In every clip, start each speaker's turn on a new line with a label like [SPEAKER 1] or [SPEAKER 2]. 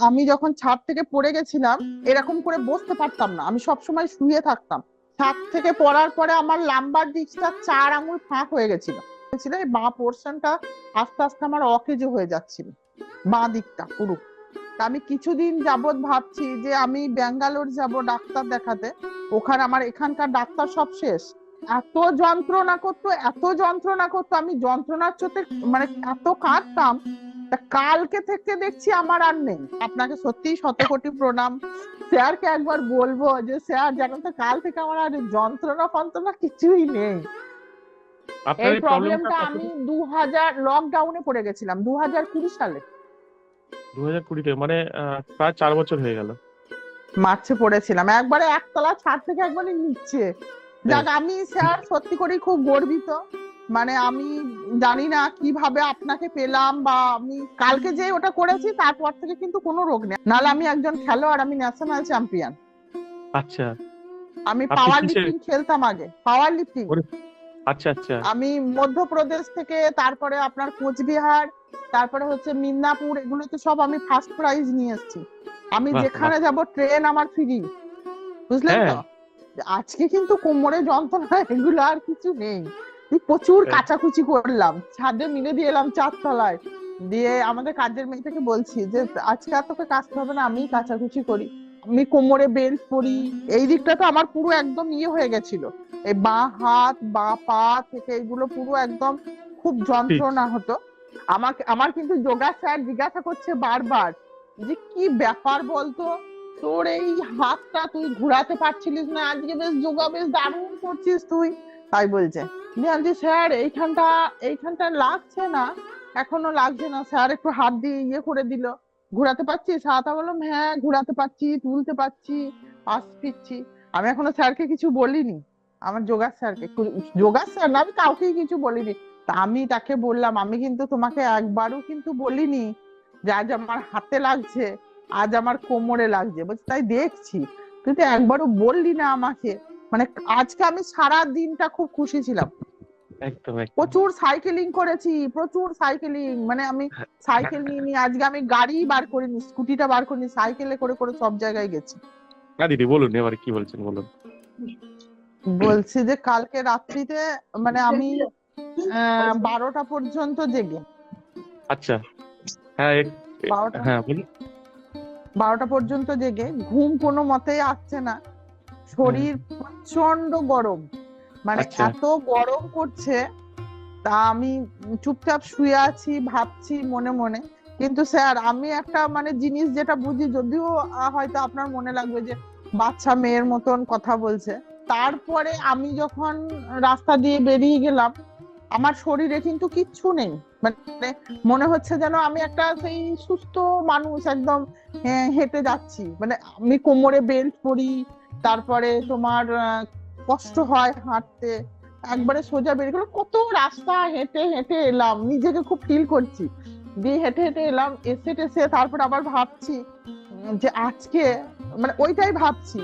[SPEAKER 1] আমি যখন ছাদ থেকে পড়ে গেছিলাম, এরকম করে বসতে পারতাম না। আমি সবসময় শুয়ে থাকতাম। ছাদ থেকে পড়ার পরে আমার লাম্বার দিকটা চার আঙুল ফাঁক হয়ে গেছিল। ছিল এই বাঁ পোর্শনটা আস্তে আস্তে আমার অকেজো হয়ে যাচ্ছিল। বাঁ দিকটা, পুরো। আমি কিছুদিন যাবৎ ভাবছি যে আমি ব্যাঙ্গালোর যাব ডাক্তার দেখাতে। ওখানে আমার এখানকার ডাক্তার সব শেষ। এত যন্ত্রণা করতো, এত যন্ত্রণা করতো। আমি যন্ত্রণার চোটে মানে এত কাঁদতাম তা কালকে থেকে দেখছি আমার আর নেই। আপনাকে সত্যিই শত কোটি প্রণাম। স্যারকে একবার বলব যে স্যার জানেন তো কাল থেকে আমার আর যন্ত্রণা ফন্ত্রণা কিছুই নেই। এই
[SPEAKER 2] প্রবলেমটা
[SPEAKER 1] আমি দু হাজার লকডাউনে পড়ে গেছিলাম দু হাজার কুড়ি সালে।
[SPEAKER 2] দু হাজার কুড়িতে মানে প্রায় চার বছর হয়ে গেল।
[SPEAKER 1] মার্চে পড়েছিলাম। একবারে একতলা ছাদ থেকে একবারে নিচ্ছে যাক আমি স্যার সত্যি করেই খুব গর্বিত। মানে আমি জানি না কীভাবে আপনাকে পেলাম বা আমি কালকে যে ওটা করেছি তারপর থেকে কিন্তু কোনো রোগ নেই। নাহলে আমি একজন খেলোয়াড় আমি ন্যাশনাল চ্যাম্পিয়ন
[SPEAKER 2] আচ্ছা।
[SPEAKER 1] আমি পাওয়ার লিফটিং খেলতাম আগে। পাওয়ার লিফটিং
[SPEAKER 2] আচ্ছা আচ্ছা।
[SPEAKER 1] আমি মধ্যপ্রদেশ থেকে তারপরে আপনার কোচবিহার তারপরে হচ্ছে মিদনাপুর এগুলোতে সব আমি ফার্স্ট প্রাইজ নিয়ে এসেছি। আমি যেখানে যাব ট্রেন আমার ফ্রি বুঝলেন তো?
[SPEAKER 2] হ্যাঁ।
[SPEAKER 1] আজকে কিন্তু কোমরে যন্ত্রণা এগুলো আর কিছু নেই। প্রচুর। কাচাকুচি করলাম। ছাদে মিলে দিয়ে এলাম চারতলায়। দিয়ে আমাদের কাজের মেয়েটাকে বলছি যে আজকে আর তোকে কাচতে হবে না আমি কাচাকুচি করি। আমি কোমরে বেল্ট পরি। এই দিকটা তো আমার পুরো একদম ইয়ে হয়ে গেছিল। এই বাঁ হাত বাঁ পা থেকে এগুলো পুরো একদম খুব যন্ত্রণা হতো। আমাকে আমার কিন্তু যোগা স্যার জিজ্ঞাসা করছে বারবার যে কি ব্যাপার বলতো? তোর এই হাতটা তুই ঘোরাতে পারছিলিস না? আজকে বেশ যোগা বেশ দারুণ করছিস তুই। তাই বলছে। বলছি, স্যার এইখানটা এইখানটা লাগছে না। এখনও লাগছে না স্যার একটু হাত দিয়ে ইয়ে করে দিল। ঘোরাতে পারছিস হাত আমি বললাম হ্যাঁ ঘোরাতে পারছি তুলতে পারছি পাশ ফিরছি। আমি এখনও স্যারকে কিছু বলিনি। আমার যোগা স্যারকে যোগা স্যার না আমি কাউকেই কিছু বলিনি। তা আমি তাকে বললাম আমি কিন্তু তোমাকে একবারও কিন্তু বলিনি যে আজ আমার হাতে লাগছে আজ আমার কোমরে লাগছে। বলছি তাই দেখছি। তুই তো একবারও বললি না আমাকে। মানে আজকে আমি সারা দিনটা খুব খুশি ছিলাম।
[SPEAKER 2] একদম
[SPEAKER 1] প্রচুর সাইকেলিং করেছি প্রচুর সাইকেলিং। মানে আমি সাইকেল নিয়ে নিয়ে আজকে আমি গাড়ি বার করিনি স্কুটিটা বার করিনি সাইকেলে করে করে সব জায়গায় গেছি।
[SPEAKER 2] না দিদি বলুন এবারে কি বলছেন বলুন।
[SPEAKER 1] বলছি যে কালকে রাত্রিতে মানে আমি আহ, বারোটা পর্যন্ত জেগে।
[SPEAKER 2] আচ্ছা। হ্যাঁ
[SPEAKER 1] বারোটা?
[SPEAKER 2] হ্যাঁ
[SPEAKER 1] বারোটা পর্যন্ত জেগে। ঘুম কোনো মতেই আসছে না। শরীর প্রচণ্ড গরম। মানে
[SPEAKER 2] আচ্ছা।
[SPEAKER 1] এত গরম করছে তা আমি চুপচাপ শুয়ে আছি ভাবছি মনে মনে। কিন্তু স্যার আমি একটা মানে জিনিস যেটা বুঝি যদিও হয়তো আপনার মনে লাগবে যে বাচ্চা মেয়ের মতন কথা বলছে। তারপরে আমি যখন রাস্তা দিয়ে বেরিয়ে গেলাম আমার শরীরে কিন্তু কিচ্ছু নেই। মানে মনে হচ্ছে যেন আমি একটা সেই সুস্থ মানুষ একদম হেঁটে যাচ্ছি। মানে আমি কোমরে বেল্ট পরি তারপরে তোমার কষ্ট হয় হাঁটতে একবারে সোজা বেরিয়ে গেলাম। কত রাস্তা হেঁটে হেঁটে এলাম নিজেকে খুব ফিল করছি। দিয়ে হেঁটে হেঁটে এলাম এসে টেসে তারপর আবার ভাবছি যে আজকে মানে ওইটাই ভাবছি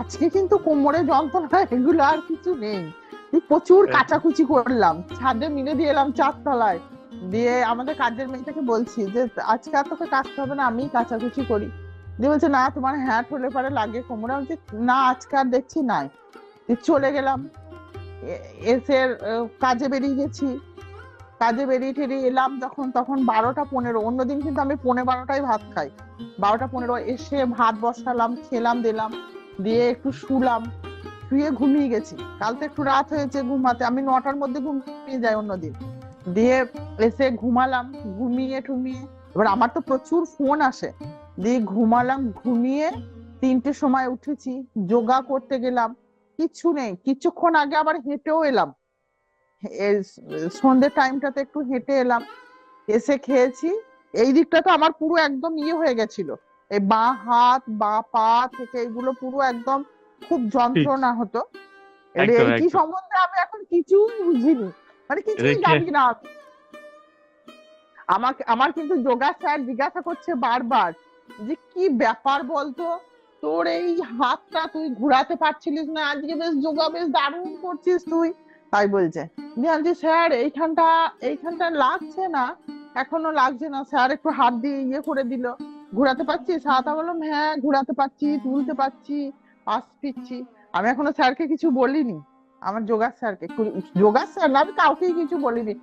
[SPEAKER 1] আজকে কিন্তু কোমরে যন্ত্রণা এগুলো আর কিছু নেই। প্রচুর
[SPEAKER 2] একদম।
[SPEAKER 1] কাচাকুচি করলাম ছাদে মিলে দিয়ে এলাম চারতলায়। দিয়ে আমাদের কাজের মেয়েটাকে বলছি যে আজকে আর তোকে কাচতে হবে না আমি কাচাকুচি করি। দিয়ে বলছে, না, তোমার হ্যাট হলে পরে লাগে কোমরে। আমি না, আজকে আর দেখছি নাই। চলে গেলাম। এসে কাজে বেরিয়ে গেছি। কাজে বেরিয়ে টেরিয়ে এলাম যখন, তখন বারোটা পনেরো। অন্যদিন কিন্তু আমি পনেরো বারোটায় ভাত খাই। বারোটা পনেরো এসে ভাত বসালাম, খেলাম, দিলাম। দিয়ে একটু শুলাম। শুয়ে ঘুমিয়ে গেছি। কাল তো একটু রাত হয়েছে ঘুমাতে। আমি নটার মধ্যে ঘুমিয়ে যাই অন্যদিন। দিয়ে এসে ঘুমালাম, ঘুমিয়ে টুমিয়ে এবার আমার তো প্রচুর ফোন আসে। দিয়ে ঘুমালাম ঘুমিয়ে তিনটে সময় উঠেছি যোগা করতে গেলাম কিচ্ছু নেই কিছুক্ষণ আগে আবার হেঁটেও এলাম। সন্ধ্যের টাইমটাতে একটু হেঁটে এলাম এসে খেয়েছি এই দিকটা তো আমার পুরো একদম ইয়ে হয়ে গেছিল। এই বাঁ হাত বাঁ পা থেকে এগুলো পুরো একদম খুব যন্ত্রণা হতো। রেকি সম্বন্ধে আমি এখন কিছুই বুঝিনি। মানে কিছুই জানি না। আমাকে আমার কিন্তু যোগা স্যার জিজ্ঞাসা করছে বারবার যে কি ব্যাপার বলতো? তোর এই হাতটা তুই ঘোরাতে পারছিলিস না আজকে বেশ যোগা বেশ দারুণ করছিস তুই। তাই বলছে। দিয়ে বলছি, স্যার এইখানটা এইখানটা লাগছে না। এখনও লাগছে না। স্যার একটু হাত দিয়ে ইয়ে করে দিল। ঘোরাতে পারছি সাদা বললাম হ্যাঁ ঘোরাতে পারছি তুলতে পারছি পাশ ফিরছি। আমি এখনও স্যারকে কিছু বলিনি। আমার যোগা স্যারকে যোগা স্যার না আমি কাউকেই কিছু বলিনি।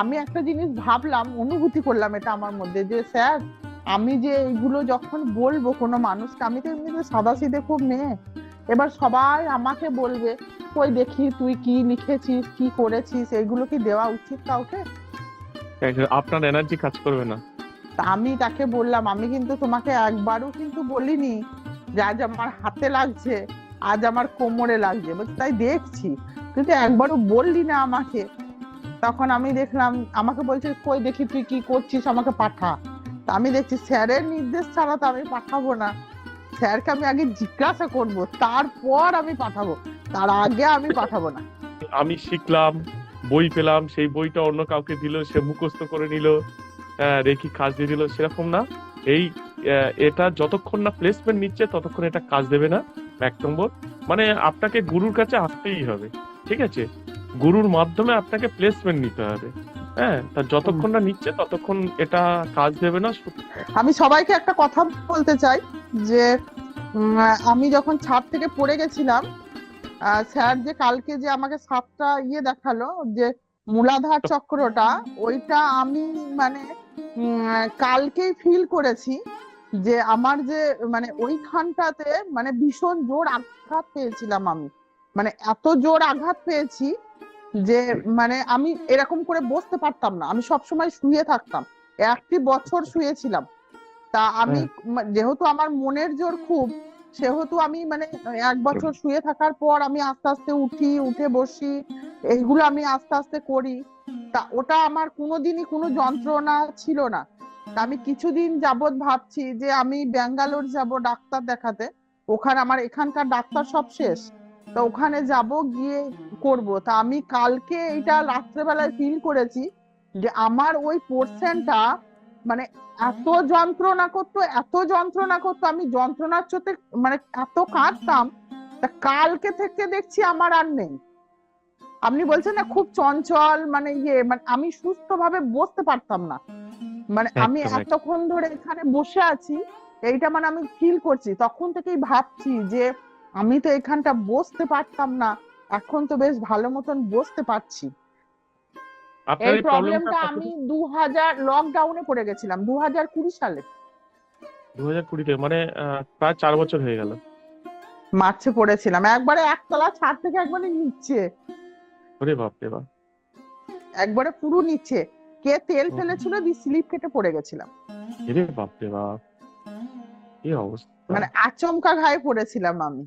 [SPEAKER 1] আমি একটা জিনিস ভাবলাম অনুভূতি করলাম এটা আমার মধ্যে যে স্যার আমি যে এইগুলো যখন বলব কোনো মানুষকে আমি তো এমনিতে সাদা সিধে খুব মেয়ে। এবার সবাই আমাকে বলবে কই দেখি তুই কি লিখেছিস কি করেছিস এগুলো কি দেওয়া উচিত কাউকে?
[SPEAKER 2] আপনার এনার্জি কাজ করবে না।
[SPEAKER 1] তা আমি তাকে বললাম আমি কিন্তু তোমাকে একবারও কিন্তু বলিনি যে আজ আমার হাতে লাগছে আজ আমার কোমরে লাগছে। তাই দেখছি। কিন্তু একবারও বললি না আমাকে। তখন আমি দেখলাম আমাকে বলছে কই দেখি তুই কি করছিস আমাকে পাঠা। আমি দেখছি স্যারের নির্দেশ ছাড়া তো আমি পাঠাবো না। স্যারকে আমি আগে জিজ্ঞাসা করব, তারপর আমি পাঠাবো। তার আগে আমি পাঠাবো না।
[SPEAKER 2] আমি শিখলাম, বই পেলাম, সেই বইটা অন্য কাউকে দিল, সে মুখস্থ করে নিল। রেখি কাজ দিয়ে দিল, সেরকম না। এই এটা যতক্ষণ না প্লেসমেন্ট নিচ্ছে, ততক্ষণ এটা কাজ দেবে না। এক নম্বর মানে আপনাকে গুরুর কাছে আসতেই হবে, ঠিক আছে? গুরুর মাধ্যমে আপনাকে প্লেসমেন্ট নিতে হবে। হ্যাঁ তা যতক্ষণ না নিচ্ছে, ততক্ষণ এটা কাজ দেবে না
[SPEAKER 1] আমি সবাইকে একটা কথা বলতে চাই, যে আমি যখন ছাদ থেকে পড়ে গেছিলাম স্যার যে কালকে যে আমাকে সাতটা ইয়ে দেখাল, যে মূলাধার চক্রটা, ওইটা আমি মানে কালকেই ফিল করেছি, যে আমার যে মানে ওইখানটাতে মানে ভীষণ জোর আঘাত পেয়েছিলাম আমি। মানে এত জোর আঘাত পেয়েছি যে মানে আমি এরকম করে বসতে পারতাম না। আমি সবসময় শুয়ে থাকতাম। একটি বছর শুয়েছিলাম। তা আমি যেহেতু আমার মনের জোর খুব সেহেতু আমি মানে এক বছর শুয়ে থাকার পর আমি আস্তে আস্তে উঠি উঠে বসি এইগুলো আমি আস্তে আস্তে করি। তা ওটা আমার কোনোদিনই কোনো যন্ত্রণা ছিল না। তা আমি কিছুদিন যাবৎ ভাবছি যে আমি ব্যাঙ্গালোর যাব ডাক্তার দেখাতে। ওখানে আমার এখানকার ডাক্তার সব শেষ। তো ওখানে যাব গিয়ে করব। তা আমি কালকে এটা রাত্রেবেলায় ফিল করেছি যে আমার ওই পোর্শনটা মানে এত যন্ত্রণা করতো এত যন্ত্রণা করতো। আমি যন্ত্রণার চোতে মানে এত কাঁদতাম তা কালকে থেকে দেখছি আমার আর নেই। আপনি বলছেন না খুব চঞ্চল মানে ইয়ে মানে আমি সুস্থভাবে বসতে পারতাম না। মানে আমি। এতক্ষণ ধরে এখানে বসে আছি এইটা মানে আমি ফিল করছি। তখন থেকেই ভাবছি যে আমি তো এখানটা বসতে পারতাম না। এখন তো বেশ ভালো মতন বসতে পারছি। এই
[SPEAKER 2] প্রবলেমটা
[SPEAKER 1] আমি দু হাজার লকডাউনে পড়ে গেছিলাম দু হাজার কুড়ি সালে।
[SPEAKER 2] দু হাজার কুড়িতে মানে প্রায় চার বছর হয়ে গেল।
[SPEAKER 1] মার্চে পড়েছিলাম। একবারে একতলা ছাদ থেকে একবারে নিচ্ছে
[SPEAKER 2] ওরে বাপ রে বাপ।
[SPEAKER 1] একবারে পুরো নিচ্ছে কে তেল ফেলেছিল দিয়ে স্লিপ কেটে পড়ে গেছিলাম।
[SPEAKER 2] এরে বাপ রে বাপ। কি অবস্থা?
[SPEAKER 1] মানে আচমকা ঘায়ে পড়েছিলাম আমি।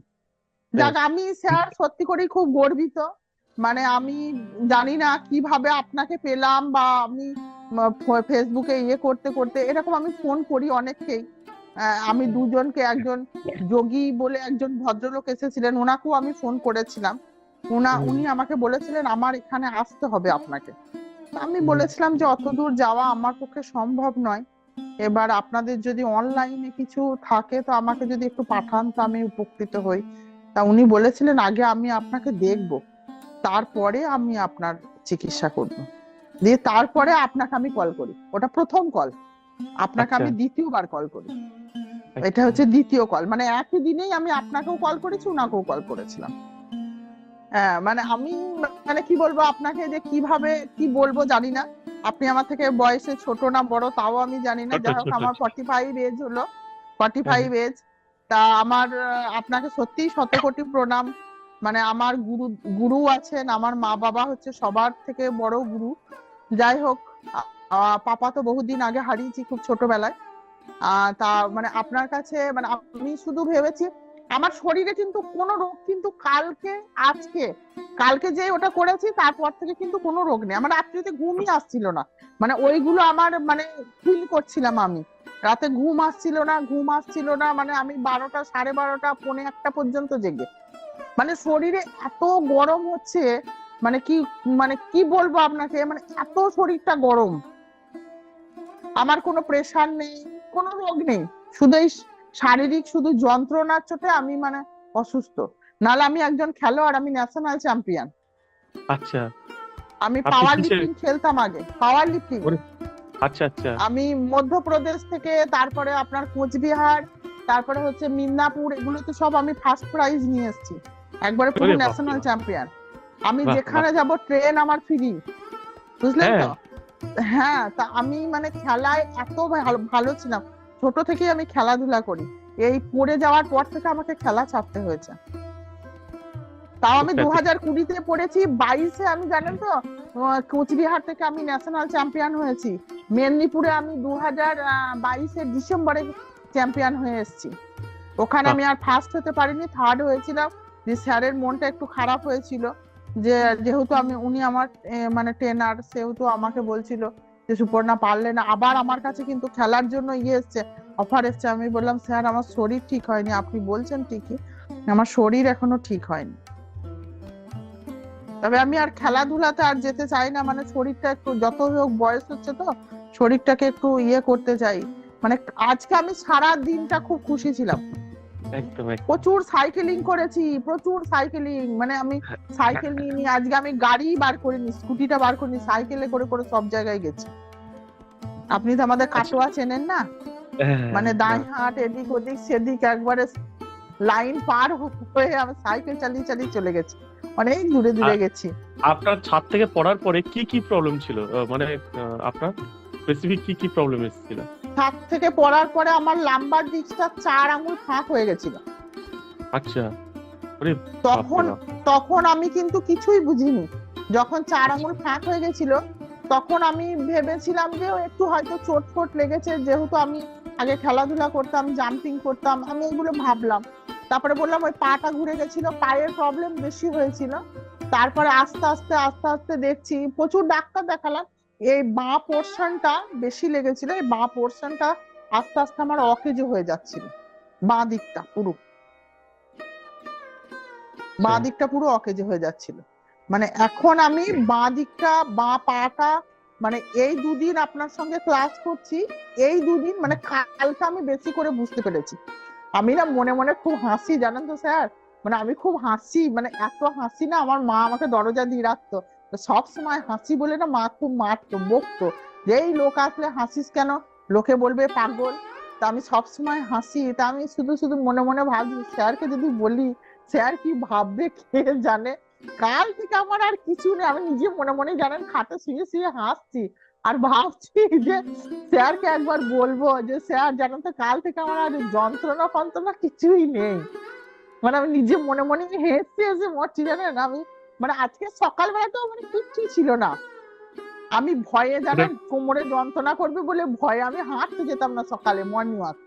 [SPEAKER 1] যাক আমি স্যার সত্যি করেই খুব গর্বিত। মানে আমি জানি না কীভাবে আপনাকে পেলাম বা আমি ফেসবুকে ইয়ে করতে করতে এরকম আমি ফোন করি অনেককেই। আমি দুজনকে একজন যোগী বলে একজন ভদ্রলোক এসেছিলেন ওনাকেও আমি ফোন করেছিলাম। উনা
[SPEAKER 2] হুম।
[SPEAKER 1] উনি আমাকে বলেছিলেন আমার এখানে আসতে হবে আপনাকে। আমি বলেছিলাম যে অত দূর যাওয়া আমার পক্ষে সম্ভব নয়। এবার আপনাদের যদি অনলাইনে কিছু থাকে তো আমাকে যদি একটু পাঠান তো আমি উপকৃত হই। তা উনি বলেছিলেন আগে আমি আপনাকে দেখব তারপরে আমি আপনার চিকিৎসা করব। দিয়ে তারপরে আপনাকে আমি কল করি। ওটা প্রথম কল। আপনাকে আমি
[SPEAKER 2] আচ্ছা।
[SPEAKER 1] দ্বিতীয়বার কল করি। এটা হচ্ছে দ্বিতীয় কল। মানে একই দিনেই আমি আপনাকেও কল করেছি ওনাকেও কল করেছিলাম। হ্যাঁ মানে আমি মানে কি বলব আপনাকে যে কীভাবে কি বলব জানি না। আপনি আমার থেকে বয়সে ছোট না বড় তাও আমি জানি না। যাই হোক আমার। ফর্টি ফাইভ এজ হলো ফর্টি ফাইভ এজ তা আমার আপনাকে সত্যিই শতকোটি প্রণাম। মানে আমার গুরু গুরু আছেন, আমার মা বাবা হচ্ছে সবার থেকে বড় গুরু। যাই হোক পাপা তো বহুদিন আগে হারিয়েছি খুব ছোটবেলায়। তা মানে আপনার কাছে মানে আমি শুধু ভেবেছি, আমার শরীরে কিন্তু কোনো রোগ কিন্তু কালকে, আজকে, কালকে যে ওটা করেছি তারপর থেকে কিন্তু কোনো রোগ নেই। আমার রাত্রিতে ঘুমই আসছিল না। মানে ওইগুলো আমার মানে ফিল করছিলাম আমি। রাতে ঘুম আসছিল না ঘুম আসছিল না মানে আমি বারোটা সাড়ে বারোটা পৌনে একটা পর্যন্ত জেগে। মানে শরীরে এত গরম হচ্ছে মানে কি মানে কি বলব আপনাকে মানে এত শরীরটা গরম। আমার কোনো প্রেশার নেই কোনো রোগ নেই। শুধু এই শারীরিক শুধু যন্ত্রণার চোটে আমি মানে অসুস্থ। নাহলে আমি একজন খেলোয়াড় আমি ন্যাশনাল চ্যাম্পিয়ন
[SPEAKER 2] আচ্ছা।
[SPEAKER 1] আমি পাওয়ার লিফটিং খেলতাম আগে পাওয়ার লিফটিং
[SPEAKER 2] আচ্ছা আচ্ছা।
[SPEAKER 1] আমি মধ্যপ্রদেশ থেকে তারপরে আপনার কোচবিহার তারপরে হচ্ছে মিদনাপুর এগুলোতে সব আমি ফার্স্ট প্রাইজ নিয়ে এসেছি। একবারে পুরো ন্যাশনাল চ্যাম্পিয়ন আমি যেখানে যাব ট্রেন আমার ফ্রি বুঝলেন তো?
[SPEAKER 2] হ্যাঁ।
[SPEAKER 1] হ্যাঁ তা আমি মানে খেলায় এত ভালো ছিলাম। ছোট থেকেই আমি খেলাধুলা করি। এই পড়ে যাওয়ার পর থেকে আমাকে খেলা ছাড়তে হয়েছে। তাও আমি
[SPEAKER 2] আচ্ছা,
[SPEAKER 1] দু
[SPEAKER 2] আচ্ছা।
[SPEAKER 1] হাজার কুড়িতে পড়েছি বাইশে আমি জানেন তো কোচবিহার থেকে আমি ন্যাশনাল চ্যাম্পিয়ন হয়েছি। মেদিনীপুরে আমি দু হাজার বাইশে ডিসেম্বরে চ্যাম্পিয়ন হয়ে এসেছি। ওখানে আমি আর ফার্স্ট হতে পারিনি থার্ড হয়েছিলাম। যে স্যারের মনটা একটু খারাপ হয়েছিল যে যেহেতু আমি উনি আমার মানে ট্রেনার সেহেতু আমাকে বলছিল যে সুপর্ণা পারলে না। আবার আমার কাছে কিন্তু খেলার জন্য ইয়ে এসছে অফার এসছে। আমি বললাম স্যার আমার শরীর ঠিক হয়নি। আপনি বলছেন ঠিকই আমার শরীর এখনও ঠিক হয়নি। তবে আমি আর খেলাধুলাতে আর যেতে চাই না মানে শরীরটা একটু যত হোক বয়স হচ্ছে তো শরীরটাকে একটু ইয়ে করতে চাই। মানে আজকে আমি সারা দিনটা খুব খুশি ছিলাম। প্রচুর সাইকেলিং করেছি প্রচুর সাইকেলিং। মানে আমি সাইকেল নিয়ে নিয়ে আজকে আমি গাড়ি বার করিনি স্কুটিটা বার করিনি সাইকেলে করে করে সব জায়গায় গেছি। আপনি তো আমাদের কাটোয়া চেনেন না?
[SPEAKER 2] হ্যাঁ,
[SPEAKER 1] মানে
[SPEAKER 2] না,
[SPEAKER 1] হাট এদিক ওদিক সেদিক একবারে লাইন পার হয়ে আমি সাইকেল চালিয়ে চালিয়ে চলে গেছি। অনেক দূরে দূরে গেছি।
[SPEAKER 2] আপনার ছাদ থেকে পড়ার পরে কি কি প্রবলেম ছিল? মানে আপনার স্পেসিফিক কি কি প্রবলেম এসেছিল?
[SPEAKER 1] ছাদ থেকে পড়ার পরে আমার লাম্বার দিকটা চার আঙুল ফাঁক হয়ে গেছিল।
[SPEAKER 2] আচ্ছা।
[SPEAKER 1] তখন তখন আমি কিন্তু কিছুই বুঝিনি। যখন চার আঙুল ফাঁক হয়ে গেছিল তখন আমি ভেবেছিলাম যে একটু হয়তো চোট ফোট লেগেছে যেহেতু আমি আগে খেলাধুলা করতাম জাম্পিং করতাম আমি এগুলো ভাবলাম। তারপরে বললাম ওই পাটা ঘুরে গেছিল পায়ের প্রবলেম বেশি হয়েছিল। তারপরে আস্তে আস্তে আস্তে আস্তে দেখছি প্রচুর ডাক্তার দেখালাম। এই বাঁ পোর্শনটা বেশি লেগেছিল এই বাঁ পোর্শনটা আস্তে আস্তে আমার অকেজো হয়ে যাচ্ছিল। বাঁ দিকটা পুরো। বাঁ দিকটা পুরো অকেজো হয়ে যাচ্ছিল। মানে এখন আমি বাঁ দিকটা বাঁ পাটা মানে এই দুদিন আপনার সঙ্গে ক্লাস করছি এই দুদিন মানে কালকে আমি বেশি করে বুঝতে পেরেছি। আমি না মনে মনে খুব হাসি, জানেন তো স্যার? মানে আমি খুব হাসি মানে এত হাসি না, আমার মা আমাকে দরজা দিয়ে রাখতো। সব সময় হাসি বলে না মা খুব মারতো, বকতো। যেই লোক আসলে হাসিস কেন? লোকে বলবে পাগল। তা আমি সব সময় হাসি, তা আমি শুধু শুধু মনে মনে ভাবি, স্যারকে যদি বলি, স্যার কি ভাববে কে জানে? কাল থেকে আমার আর কিছু নেই, আমি নিজে মনে মনে জানেন, খাটে শুয়ে শুয়ে হাসছি। আর ভাবছি যে স্যারকে একবার বলব যে স্যার জানেন তো কাল থেকে আমার আর যন্ত্রণা ফন্ত্রণা কিছুই নেই। মানে আমি নিজে মনে মনে হেসে হেসে মরছি জানেন? আমি মানে আজকে সকালবেলা তো মানে কিচ্ছুই ছিল না। আমি ভয়ে জানেন কোমরে যন্ত্রণা করবে বলে ভয়ে আমি হাঁটতে যেতাম না সকালে মর্নিং ওয়াক